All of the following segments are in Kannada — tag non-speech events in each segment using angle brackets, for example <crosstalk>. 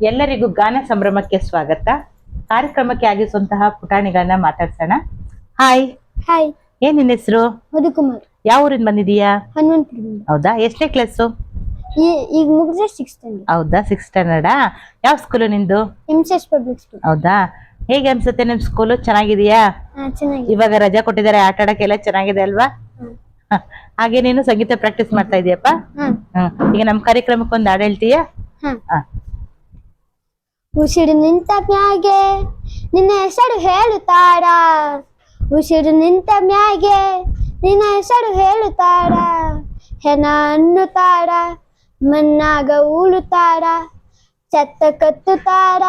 ಎಲ್ಲರಿಗೂ ಗಾನ ಸಂಭ್ರಮಕ್ಕೆ ಸ್ವಾಗತ. ಕಾರ್ಯಕ್ರಮಕ್ಕೆ ಆಗಿಸುವಂತಹ ಪುಟಾಣಿಗಳನ್ನ ಮಾತಾಡ್ಸೋಣ. ಹಾಯ್ ಹಾಯ್ ಏನ್ ನಿನ್ನ ಹೆಸರು? ಮಧುಕುಮಾರ್. ಯಾವ ಊರಿಂದ ಬಂದಿದೀಯಾ ಹನುಮಂತಪುರದಿಂದ ಹೌದಾ? ಎಷ್ಟನೇ ಕ್ಲಾಸು ಈಗ ಮುಗಿದ್ರೆ ಸಿಕ್ಸ್ ಸ್ಟ್ಯಾಂಡರ್ಡ್ ಹೌದಾ? ಸಿಕ್ಸ್ ಸ್ಟ್ಯಾಂಡರ್ಡಾ ಯಾವ ಸ್ಕೂಲು ನಿಂದು? ಪಬ್ಲಿಕ್ ಸ್ಕೂಲ್ ಹೌದಾ? ಹೇಗೆ ಅನ್ಸುತ್ತೆ ನಿಮ್ ಸ್ಕೂಲು ಚೆನ್ನಾಗಿದೆಯಾ ಚೆನ್ನಾಗಿ ಇವಾಗ ರಜಾ ಕೊಟ್ಟಿದ್ದಾರೆ ಆಟ ಆಡಕ್ಕೆಲ್ಲ ಚೆನ್ನಾಗಿದೆ ಅಲ್ವಾ. <laughs> ಹಾಗೆ ನೀನು ಸಂಗೀತ ಪ್ರಾಕ್ಟೀಸ್ ಮಾಡ್ತಾ ಇದೀಯಪ್ಪ? ಈಗ ನಮ್ ಕಾರ್ಯಕ್ರಮಕ್ಕೆ ಒಂದು ಹಾಡು ಹೇಳ್ತೀಯಾ ಹ. ಉಸಿರು ನಿಂತ ಮ್ಯಾಗೆ ನಿನ್ನ ಹೆಸರು ಹೇಳುತ್ತಾರ? ಉಸಿರು ನಿಂತ ಮ್ಯಾಗೆ ನಿನ್ನ ಹೆಸರು ಹೇಳುತ್ತಾರ? ಹೆನ ಅನ್ನುತ್ತಾರ? ಮಣ್ಣಾಗ ಉಳುತ್ತಾರ? ಚತ್ತ ಕತ್ತುತ್ತಾರ?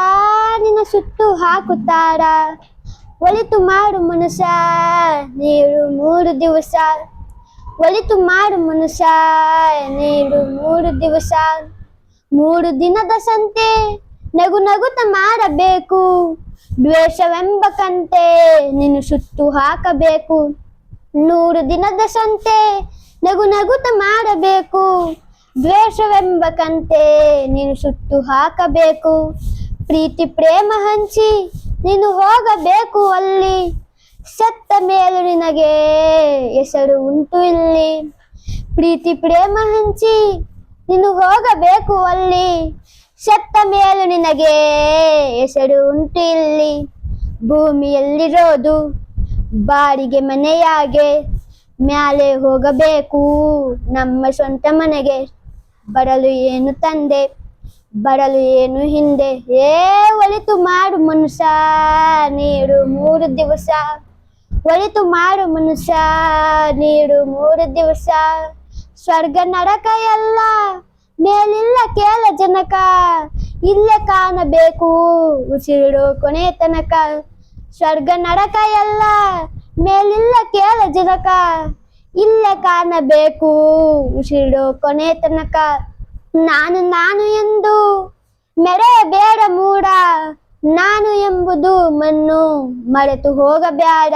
ನಿನ್ನ ಸುತ್ತು ಹಾಕುತ್ತಾರ? ಒಲಿತು ಮಾಡು ಮನುಷ್ಯ, ನೀರು ಮೂರು ದಿವಸ. ಒಲಿತು ಮಾಡು ಮನುಷ್ಯ, ನೀರು ಮೂರು ದಿವಸ. ಮೂರು ದಿನದ ಸಂತೆ ನಗು ನಗುತ್ತ ಮಾರಬೇಕು ದ್ವೇಷವೆಂಬ ಕಂತೆ ನೀನು ಸುತ್ತು ಹಾಕಬೇಕು. ನೂರು ದಿನದ ಸಂತೆ ನಗು ನಗುತ್ತ ಮಾಡಬೇಕು ದ್ವೇಷವೆಂಬ ಕಂತೆ ನೀನು ಸುತ್ತು ಹಾಕಬೇಕು. ಪ್ರೀತಿ ಪ್ರೇಮ ಹಂಚಿ ನೀನು ಹೋಗಬೇಕು ಅಲ್ಲಿ. ಸತ್ತ ಮೇಲೂ ನಿನಗೆ ಹೆಸರು ಉಂಟು ಇಲ್ಲಿ. ಪ್ರೀತಿ ಪ್ರೇಮ ಹಂಚಿ ನೀನು ಹೋಗಬೇಕು ಅಲ್ಲಿ. ಸತ್ತ ಮೇಲು ನಿನಗೆ ಹೆಸರು ಉಂಟು ಇಲ್ಲಿ. ಭೂಮಿಯಲ್ಲಿರೋದು ಬಾಡಿಗೆ ಮನೆಯಾಗೆ. ಮ್ಯಾಲೆ ಹೋಗಬೇಕು ನಮ್ಮ ಸ್ವಂತ ಮನೆಗೆ. ಬರಲು ಏನು ತಂದೆ? ಬರಲು ಏನು ಹಿಂದೆ? ಏ, ಒಳಿತು ಮಾಡು ಮನುಷ್ಯ ನೀರು ಮೂರು ದಿವಸ. ಒಳಿತು ಮಾಡು ಮನುಷ್ಯ, ನೀಡು ಮೂರು ದಿವಸ. ಸ್ವರ್ಗ ನರಕ ಎಲ್ಲ ಮೇಲಿಲ್ಲ ಕೇಳ ಜನಕ. ಇಲ್ಲೇ ಕಾಣಬೇಕು. ಉಸಿರು ಕೊನೆ ತನಕ. ಸ್ವರ್ಗ ನಡಕ ಎಲ್ಲ ಮೇಲಿಲ್ಲ ಕೇಳ ಜನಕ. ಇಲ್ಲೇ ಕಾಣಬೇಕು. ಉಸಿರು ಕೊನೆ ತನಕ. ನಾನು ನಾನು ಎಂದು ಮೆರೆಯಬೇಡ ಮೂಡ. ನಾನು ಎಂಬುದು ಮಣ್ಣು ಮರೆತು ಹೋಗಬೇಡ.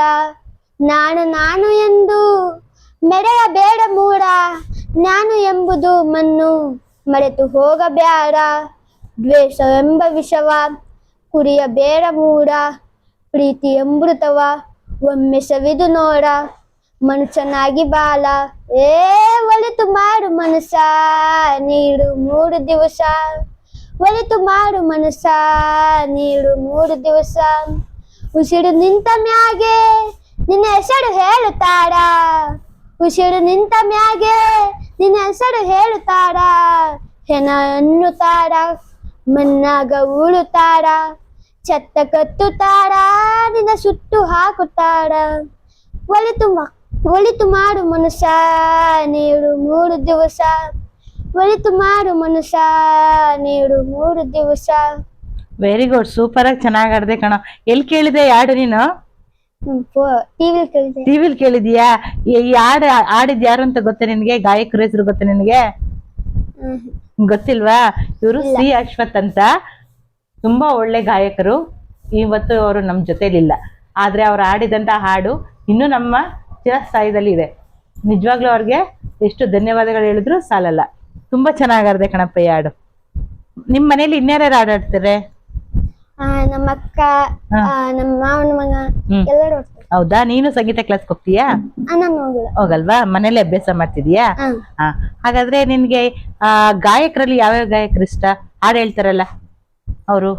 ನಾನು ನಾನು ಎಂದು ಮೆರೆಯಬೇಡ ಮೂಡ. ನಾನು ಎಂಬುದು ಮಣ್ಣು ಮರೆತು ಹೋಗಬೇಡ ದ್ವೇಷವೆಂಬ ವಿಷವ ಕುಡಿಯಬೇಡ ಮೂಡ. ಪ್ರೀತಿ ಅಮೃತವ ಒಮ್ಮೆ ಸವಿದು ನೋಡ. ಮನುಷ್ಯನಾಗಿ ಬಾಲ. ಏ ಒಲಿತು ಮಾಡು ಮನುಷ್ಯ ನೀಡು ಮೂರು ದಿವಸ. ಒಲಿತು ಮಾಡು ಮನುಷ್ಯ ನೀಡು ಮೂರು ದಿವಸ. ಉಸಿರು ನಿಂತ ಮ್ಯಾಗೆ, ನಿನ್ನ ಹೆಸರು ಹೇಳುತ್ತಾರ? ಉಸಿರು ನಿಂತ ಮ್ಯಾಗೆ ನಿನ್ನ ಹೆಸರು ಹೇಳುತ್ತಾರ? ಹೆಣ ಅನ್ನುತ್ತಾರ? ಮನ್ನಾಗ ಉಳುತ್ತಾರ? ಚತ್ತ ಕತ್ತುತ್ತಾರ? ನಿನ್ನ ಸುಟ್ಟು ಹಾಕುತ್ತಾರ? ಒಳಿತು ಒಳಿತು ಮಾಡು ಮನುಷ್ಯ, ನೀಡು ಮೂರು ದಿವಸ. ಒಳಿತು ಮಾಡು ಮನುಷ್ಯ, ನೀಡು ಮೂರು ದಿವಸ. ವೆರಿ ಗುಡ್ ಸೂಪರ್ ಆಗಿ ಚೆನ್ನಾಗಿ ಆಡ್ದೆ ಕಣ. ಎಲ್ಲಿ ಕೇಳಿದೆ ಯಾಡು ನೀನು? ಟಿವಿಲ್ ಕೇಳಿದ್ಯಾ? ಈ ಹಾಡು ಹಾಡಿದ್ ಯಾರು ಅಂತ ಗೊತ್ತ ನಿನ್ಗೆ? ಗಾಯಕರ ಹೆಸರು ಗೊತ್ತ ನಿನ್ಗೆ? ಗೊತ್ತಿಲ್ವಾ? ಇವರು ಸಿ ಅಶ್ವಥ್ ಅಂತ. ತುಂಬಾ ಒಳ್ಳೆ ಗಾಯಕರು. ಇವತ್ತು ಅವರು ನಮ್ ಜೊತೆಲಿಲ್ಲ ಆದ್ರೆ ಅವ್ರು ಆಡಿದಂತ ಹಾಡು ಇನ್ನು ನಮ್ಮ ಚಿರಸ್ಥಾಯಿದಲ್ಲಿ ಇದೆ. ನಿಜವಾಗ್ಲೂ ಅವ್ರಿಗೆ ಎಷ್ಟು ಧನ್ಯವಾದಗಳು ಹೇಳಿದ್ರು ಸಾಲಲ್ಲ. ತುಂಬಾ ಚೆನ್ನಾಗಾರ್ದೆ ಕಣಪ್ಪ ಈ ಹಾಡು. ನಿಮ್ ಮನೇಲಿ ಇನ್ಯಾರ್ಯಾರು ಹಾಡಾಡ್ತಾರೆ ನಮ್ಮ ಅಕ್ಕ ನಮ್ಮ ಮಾವನ ಮಗ. ಎಲ್ಲರೂ ಹೋಗ್ತಾರೆ. ಹೌದಾ? ನೀನು ಸಂಗೀತ ಕ್ಲಾಸ್ ಹೋಗ್ತೀಯಾ? ನಾನು ಹೋಗಿಲ್ಲ. ಹೋಗಲ್ವಾ? ಮನೇಲಿ ಅಭ್ಯಾಸ ಮಾಡ್ತಿದ್ಯಾ? ಹಾ. ಹಾಗಾದ್ರೆ ನಿನ್ಗೆ ಆ ಗಾಯಕರಲ್ಲಿ ಯಾವ್ಯಾವ ಗಾಯಕರು ಇಷ್ಟ? ಹಾಡು ಹೇಳ್ತಾರಲ್ಲ ಅವರು?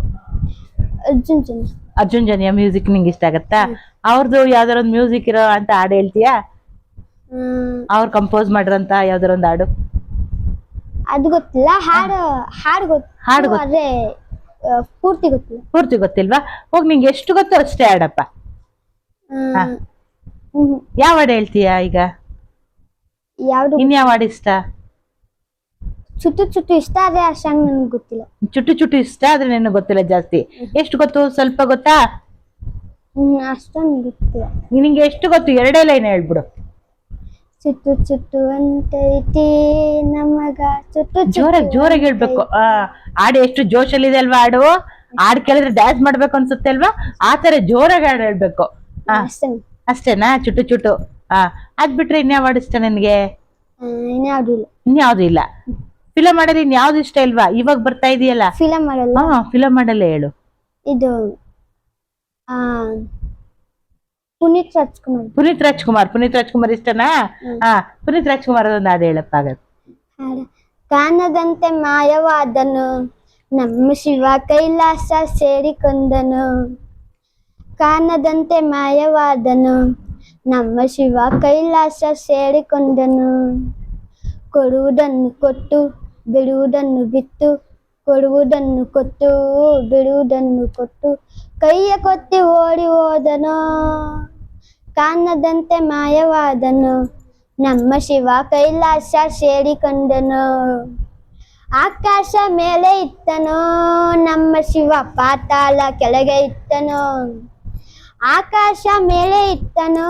ಅರ್ಜುನ್ ಜನ ಅರ್ಜುನ್ ಜನಿಯ ಮ್ಯೂಸಿಕ್ ನಿಂಗೆ ಇಷ್ಟ ಆಗತ್ತಾ? ಅವ್ರದ್ದು ಯಾವ್ದಾರ ಒಂದು ಮ್ಯೂಸಿಕ್ ಇರೋ ಅಂತ ಹಾಡು ಹೇಳ್ತೀಯಾ? ಹ್ಮ್. ಅವ್ರು ಕಂಪೋಸ್ ಮಾಡಿರೋಂತ ಯಾವ್ದಾರ ಒಂದು ಹಾಡು? ಅದು ಗೊತ್ತಿಲ್ಲ. ಹಾಡು ಹಾಡು ಗೊತ್ತು. ಹಾಡು ಗೊತ್ತು. ಆದ್ರೆ ಆ, ಪೂರ್ತಿ ಗೊತ್ತಿಲ್ಲ. ಪೂರ್ತಿ ಗೊತ್ತಿಲ್ವಾ? ಹೋಗ್ ನಿಂಗೆ ಎಷ್ಟು ಗೊತ್ತು ಅಷ್ಟೇ ಆಡಪ್ಪ. ಹ್ಮ್. ಹಾ. ಹ್ಮ್. ಯಾವ ಹಾಡು ಹೇಳ್ತೀಯಾ ಈಗ? ಯಾವ್ದು ಇನ್ಯಾವ ಹಾಡು ಇಷ್ಟ? ಚುಟ್ಟು ಚುಟ್ಟು ಇಷ್ಟ ಆದ್ರೆ ಸಾಂಗ್ ನನ್ಗೆ ಗೊತ್ತಿಲ್ಲ. ಚುಟ್ಟು ಚುಟ್ಟು ಇಷ್ಟ ಆದ್ರೆ ನಿನಗೆ ಗೊತ್ತಿಲ್ಲ ಜಾಸ್ತಿ. ಎಷ್ಟು ಗೊತ್ತು? ಸ್ವಲ್ಪ ಗೊತ್ತಾ? ಹ್ಮ್ ಅಷ್ಟೊಂದು ಗೊತ್ತಿಲ್ಲ. ನಿನಗೆ ಎಷ್ಟು ಗೊತ್ತು? ಎರಡೇ ಲೈನ್ ಹೇಳ್ಬಿಡು. ಚುಟ್ಟು ಚುಟ್ಟು ಅಂತೈತಿ ನಮಗ. ಚುಟ್ಟು ಜೋರಾಗಿ ಜೋರಾಗಿ ಹೇಳ್ಬೇಕು. ಆ ಹಾಡು ಎಷ್ಟು ಜೋಶಲ್ಲಿದೆ ಅಲ್ವಾ ಹಾಡು ಹಾಡು ಕೇಳಿದ್ರೆ ಡ್ಯಾನ್ಸ್ ಮಾಡ್ಬೇಕು ಅನ್ಸುತ್ತೆ ಅಲ್ವಾ? ಆ ತರ ಜೋರಾಗಿ ಹಾಡು ಹೇಳ್ಬೇಕು. ಅಷ್ಟೇನಾ? ಚುಟ್ಟು ಚುಟ್ಟು. ಹಾ ಅದ್ ಬಿಟ್ರೆ ಇನ್ಯಾವ ಹಾಡು ಇಷ್ಟ ನಿನ್ಗೆ? ಇನ್ಯಾವ್ದು ಇಲ್ಲ. ಇನ್ಯಾವ್ದು ಇಲ್ಲ. ಫಿಲಮ್ ಮಾಡಲಿ ಇನ್ ಯಾವ್ದು ಇಷ್ಟ ಇಲ್ವಾ? ಇವಾಗ ಬರ್ತಾ ಇದೆಯಲ್ಲ? ಫಿಲಮ್ ಮಾಡಲ್ಲ ಫಿಲಂ ಫಿಲಮ್ ಮಾಡಲ್ಲೇ ಹೇಳು. ಇದು ಆ ಪುನೀತ್ ರಾಜ್ಕುಮಾರ್. ಪುನೀತ್ ರಾಜ್ಕುಮಾರ್ ಪುನೀತ್ ರಾಜ್ಕುಮಾರ್ ಇಷ್ಟನಾ. ಹಾ ಪುನೀತ್ ರಾಜ್ಕುಮಾರ್ ಅದೊಂದು ಹಾಡು ಹೇಳಪ್ಪ ಹಾಗಾದ್ರೆ ಹಾಡ. ಕಾಣದಂತೆ ಮಾಯವಾದನು ನಮ್ಮ ಶಿವ ಕೈಲಾಸ ಸೇರಿಕೊಂಡನು. ಕಾಣದಂತೆ ಮಾಯವಾದನು ನಮ್ಮ ಶಿವ ಕೈಲಾಸ ಸೇರಿಕೊಂಡನು. ಕೊಡುವುದನ್ನು ಕೊಟ್ಟು ಬಿಡುವುದನ್ನು ಬಿತ್ತು ಕೊಡುವುದನ್ನು ಕೊಟ್ಟು ಬಿಡುವುದನ್ನು ಕೊಟ್ಟು ಕೈಯ ಕೊತ್ತಿ ಓಡಿ ಹೋದನು. ಕಾಣದಂತೆ ಮಾಯವಾದನು. ನಮ್ಮ ಶಿವ ಕೈಲಾಸ ಸೇರಿಕೊಂಡನು. ಆಕಾಶ ಮೇಲೆ ಇತ್ತನು. ನಮ್ಮ ಶಿವ ಪಾತಾಳ ಕೆಳಗೆ ಇತ್ತನು. ಆಕಾಶ ಮೇಲೆ ಇತ್ತನು.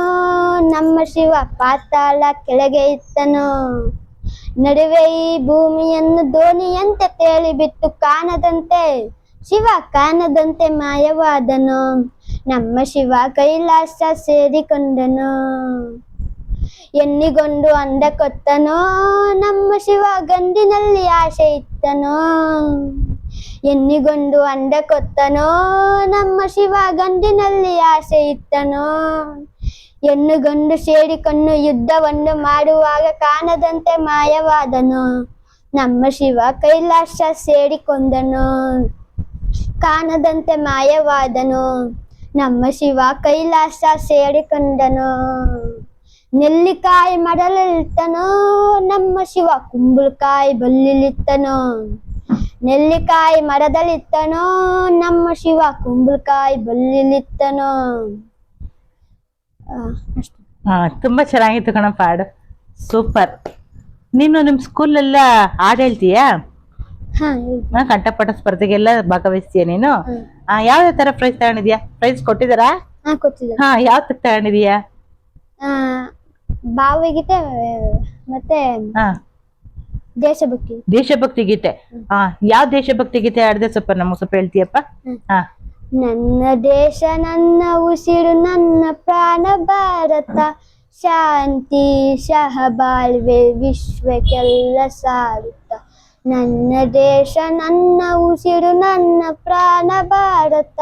ನಮ್ಮ ಶಿವ ಪಾತಾಳ ಕೆಳಗೆ ಇತ್ತನು. ನಡುವೆ ಈ ಭೂಮಿಯನ್ನು ದೋಣಿಯಂತೆ ತೇಲಿ ಬಿತ್ತು ಕಾಣದಂತೆ, ಶಿವ ಕಾಣದಂತೆ ಮಾಯವಾದನು. ನಮ್ಮ ಶಿವ ಕೈಲಾಸ ಸೇರಿಕೊಂಡನು. ಎನ್ನಿಗೊಂಡು ಅಂದ ಕೊತ್ತನೋ, ನಮ್ಮ ಶಿವ ಗಂಡಿನಲ್ಲಿ ಆಸೆ ಇತ್ತನೋ. ಎನ್ನಿಗೊಂಡು ಅಂದ ಕೊತ್ತನೋ, ನಮ್ಮ ಶಿವ ಗಂಡಿನಲ್ಲಿ ಆಸೆ ಇತ್ತನೋ. ಎನ್ನುಗೊಂಡು ಸೇರಿಕೊಂಡು ಯುದ್ಧವನ್ನು ಮಾಡುವಾಗ ಕಾಣದಂತೆ ಮಾಯವಾದನು. ನಮ್ಮ ಶಿವ ಕೈಲಾಸ ಸೇರಿಕೊಂಡನು. ಕಾಣದಂತೆ ಮಾಯವಾದನು. ನಮ್ಮ ಶಿವ ಕೈಲಾಸ ಸೇರಿಕೊಂಡನು. ನೆಲ್ಲಿಕಾಯಿ ಮಡಲಿರ್ತನೋ ನಮ್ಮ ಶಿವ ಕುಂಬಳಕಾಯಿ ಬಲ್ಲಿಲಿತ್ತನೋ ನೆಲ್ಲಿಕಾಯಿ ಮರದಲ್ಲಿತ್ತನೋ ನಮ್ಮ ಶಿವ ಕುಂಬಳಕಾಯಿ ಬಲ್ಲಿಲಿತ್ತನೋ. ಹಾ ತುಂಬಾ ಚೆನ್ನಾಗಿತ್ತು ಕಣಪ್ಪ ಹಾಡು. ಸೂಪರ್. ನೀನು ನಿಮ್ ಸ್ಕೂಲೆಲ್ಲ ಹಾಡು ಹೇಳ್ತೀಯಾ? ಕಂಠಪಾಠ ಸ್ಪರ್ಧೆಗೆಲ್ಲ ಭಾಗವಹಿಸ್ತೀಯ ನೀನು? ಆ, ಯಾವ ತರ ಪ್ರೈಸ್ ತಗೊಂಡಿದ್ಯಾ? ಪ್ರೈಸ್ ಕೊಟ್ಟಿದಾರಾ ಹಾ ಹಾ ಯಾವ ತಗೊಂಡಿದೀಯಾ? ಆ, ಭಾವಗೀತೆ ಮತ್ತೆ ಹಾ. ದೇಶಭಕ್ತಿ. ದೇಶಭಕ್ತಿ ಗೀತೆ. ಹಾ ಯಾವ ದೇಶಭಕ್ತಿ ಗೀತೆ ಆಡದೆ ಸ್ವಲ್ಪ ನಮಗೆ ಸ್ವಲ್ಪ ಹೇಳ್ತೀಯಪ್ಪ. ಹಾ. ನನ್ನ ದೇಶ ನನ್ನ ಉಸಿರು ನನ್ನ ಪ್ರಾಣ ಭಾರತ. ಶಾಂತಿ ಸಹಬಾಳ್ವೆ ವಿಶ್ವಕ್ಕೆಲ್ಲ ಸಾರುತ್ತ ನನ್ನ ದೇಶ, ನನ್ನ ಉಸಿರು, ನನ್ನ ಪ್ರಾಣ, ಭಾರತ.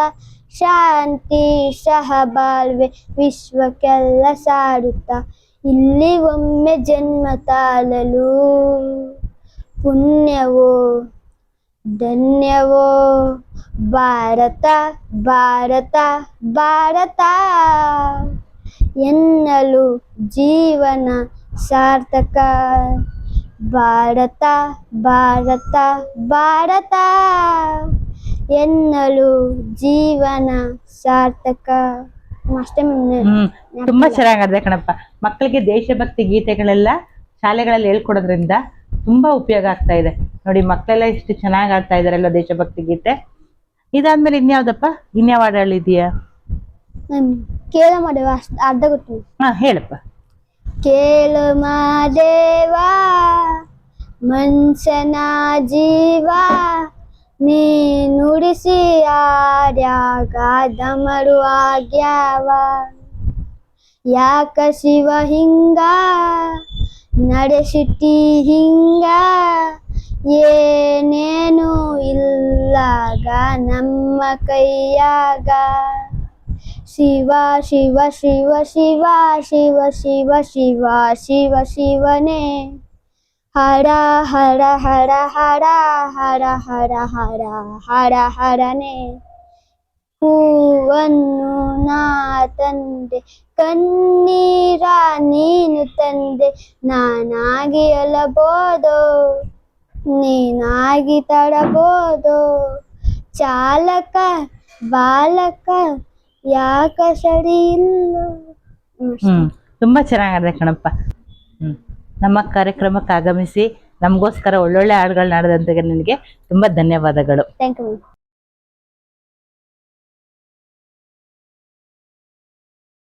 ಶಾಂತಿ ಸಹಬಾಳ್ವೆ ವಿಶ್ವಕ್ಕೆಲ್ಲ ಸಾರುತ್ತ. ಇಲ್ಲಿ ಒಮ್ಮೆ ಜನ್ಮ ತಾಳಲು. ಪುಣ್ಯವೋ, ಧನ್ಯವೋ. ಭಾರತ ಭಾರತ ಭಾರತ. ಎನ್ನಲು ಜೀವನ ಸಾರ್ಥಕ. ಭಾರತ ಭಾರತ ಭಾರತ. ಎನ್ನಲು ಜೀವನ ಸಾರ್ಥಕ. ಅಷ್ಟೇ ಮುಂದೆ ತುಂಬಾ ಚೆನ್ನಾಗಿದೆ ಕಣಪ್ಪ. ಮಕ್ಕಳಿಗೆ ದೇಶಭಕ್ತಿ ಗೀತೆಗಳೆಲ್ಲ ಶಾಲೆಗಳಲ್ಲಿ ಹೇಳ್ಕೊಡೋದ್ರಿಂದ ತುಂಬಾ ಉಪಯೋಗ ಆಗ್ತಾ ಇದೆ. ನೋಡಿ ಮಕ್ಕಳೆಲ್ಲ ಇಷ್ಟು ಚೆನ್ನಾಗಿ ಆಡ್ತಾ ಇದಾರಲ್ಲ ದೇಶಭಕ್ತಿ ಗೀತೆ? ಇದಾದ್ಮೇಲೆ ಇನ್ಯಾವ್ದಪ್ಪ? ಇನ್ಯಾವ ಹ್ಮ್. ಕೇಳ ಮಾಡುವ ಅರ್ಧ ಗೊತ್ತು. ಹಾ ಹೇಳಪ್ಪ. ಕೇಳು ಮಾದೇವ ಮನುಷ್ಯನ ಜೀವ, ನೀ ನುಡಿಸಿ ಆರ್ಯಾಗ ದಮರು ಆಗ್ಯಾವ. ಯಾಕ ಶಿವ ಹಿಂಗ? ನಡೆಸಿಟ್ಟಿ ಹಿಂಗ? ಏನೇನು ಇಲ್ಲಾಗ ನಮ್ಮ ಕೈಯಾಗ. ಶಿವ ಶಿವ ಶಿವ ಶಿವ ಶಿವ ಶಿವ ಶಿವ ಶಿವ, ಶಿವನೇ. ಹರ ಹರ ಹರ ಹರ ಹರ ಹರ ಹರ ಹರ, ಹರನೆ. ಹೂವನ್ನು ನಾ ತಂದೆ, ಕಣ್ಣೀರ ನೀನು ತಂದೆ, ನಾನಾಗಿ ಅಲಬೋದು, ನೀನಾಗಿ ತಡಬೋದು. ಚಾಲಕ, ಬಾಲಕ, ಯಾಕ ಸರಿ ಇಲ್ಲ. ತುಂಬಾ ಚೆನ್ನಾಗಿದೆ ಕಣಪ್ಪ. ನಮ್ಮ ಕಾರ್ಯಕ್ರಮಕ್ಕೆ ಆಗಮಿಸಿ ನಮಗೋಸ್ಕರ ಒಳ್ಳೊಳ್ಳೆ ಹಾಡುಗಳನ್ನ ಆಡದಂತ ನಿನಗೆ ತುಂಬಾ ಧನ್ಯವಾದಗಳು. Thank you